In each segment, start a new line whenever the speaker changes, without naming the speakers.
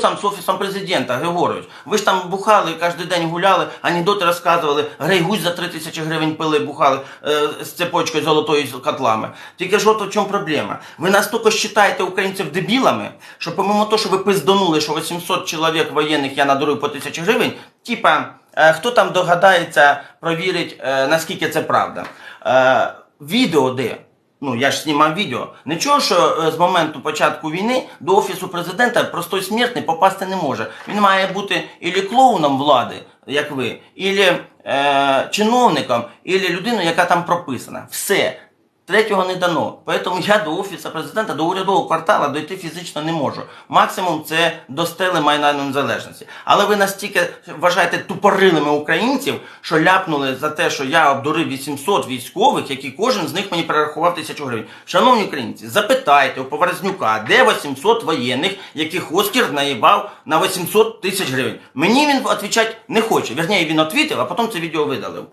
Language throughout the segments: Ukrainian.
там з офісом президента, Григорович? Ви ж там бухали, кожен день гуляли, анекдоти розказували, Грей Гусь за 3 тисячі гривень пили, бухали е, з цепочкою золотою з котлами. Тільки ж от у чому проблема? Ви настільки вважаєте українців дебілами, що помимо того, що ви пизданули, що 800 чоловік воєнних я надурив по тисячі гривень, типа, е, хто там догадається, провірить, е, наскільки це правда. Е, відео де? Ну, я ж знімав відео. Нічого, що е, з моменту початку війни до офісу президента простой смертний попасти не може. Він має бути ілі клоуном влади, як ви, ілі е, чиновником, ілі людиною, яка там прописана. Все. Третього не дано. Тому я до офісу президента, до урядового квартала дойти фізично не можу. Максимум це до стели майна незалежності. Але ви настільки вважаєте тупорилими українців, що ляпнули за те, що я обдурив 800 військових, які кожен з них мені перерахував тисячу гривень. Шановні українці, запитайте у Поворознюка, де 800 воєнних, яких Оскар наїбав на 800 тисяч гривень. Мені він відповідати не хоче. Вірніше, він відповів, а потім це відео видалив.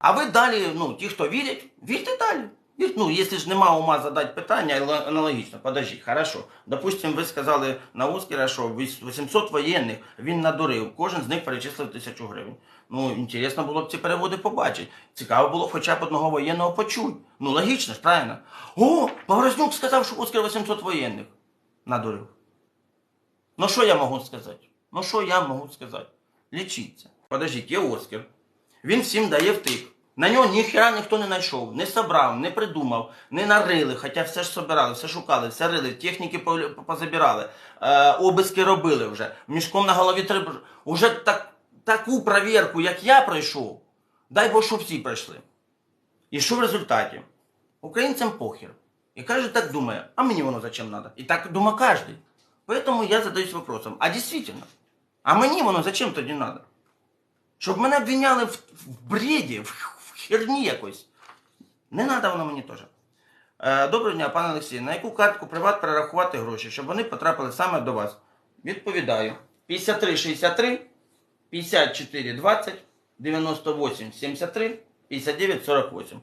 А ви далі, ну, ті, хто вірять, вірте далі. Ну, якщо ж нема ума задати питання, аналогічно, подождіть, хорошо. Допустим, ви сказали на Оскара, що 800 воєнних він надурив, кожен з них перечислив тисячу гривень. Ну, інтересно було б ці переводи побачити. Цікаво було хоча б одного воєнного почути. Ну, логічно ж, правильно? О, Поворознюк сказав, що Оскар 800 воєнних надурив. Ну, що я можу сказати? Ну, що я можу сказати? Лічіться. Подождіть, є Оскар. Він всім дає втик. На нього ніхера ніхто не знайшов, не собрав, не придумав, не нарили, хоча все ж собирали, все шукали, все рили, техніки позабирали, е, обиски робили вже, мішком на голові треба. Уже так, таку перевірку, як я пройшов, дай Бог, щоб всі пройшли. І що в результаті? Українцям похер. І кожен так думає, а мені воно зачем надо? І так думає кожен. Поэтому я задаюсь вопросом, а дійсно, а мені воно зачем тоді надо? Щоб мене обвиняли в, в бреді, в херні якось. Не треба воно мені теж. Е, доброго дня, пане Олексій. На яку картку приват перерахувати гроші, щоб вони потрапили саме до вас? Відповідаю. 5363 54 20 98 73 59 48.